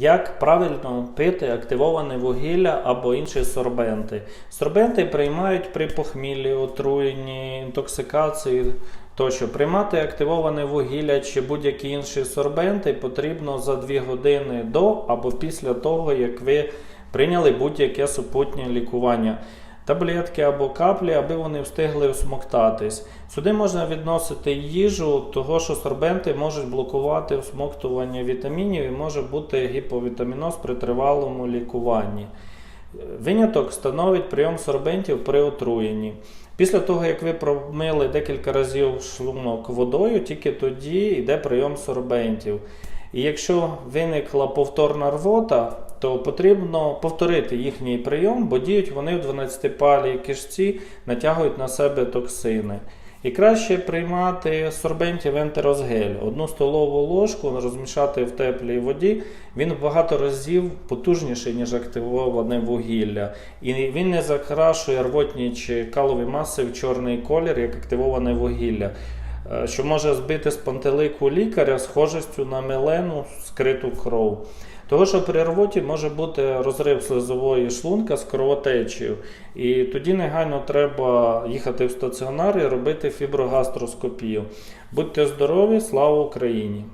Як правильно пити активоване вугілля або інші сорбенти? Сорбенти приймають при похміллі, отруєнні, інтоксикації тощо. Приймати активоване вугілля чи будь-які інші сорбенти потрібно за 2 години до або після того, як ви прийняли будь-яке супутнє лікування. Таблетки або каплі, аби вони встигли всмоктатись. Сюди можна відносити їжу, того що сорбенти можуть блокувати всмоктування вітамінів і може бути гіповітаміноз при тривалому лікуванні. Виняток становить прийом сорбентів при отруєнні. Після того, як ви промили декілька разів шлунок водою, тільки тоді йде прийом сорбентів. І якщо виникла повторна рвота, то потрібно повторити їхній прийом, бо діють вони в 12-палій кишці, натягують на себе токсини. І краще приймати сорбентів ентерозгель. Одну столову ложку розмішати в теплій воді. Він багато разів потужніший, ніж активоване вугілля. І він не закрашує рвотні чи калові маси в чорний колір, як активоване вугілля. Е, Що може збити з пантелику лікаря схожістю на мелену скриту кров. Того, що при рвоті може бути розрив слизової шлунка з кровотечею, і тоді негайно треба їхати в стаціонар і робити фіброгастроскопію. Будьте здорові, слава Україні!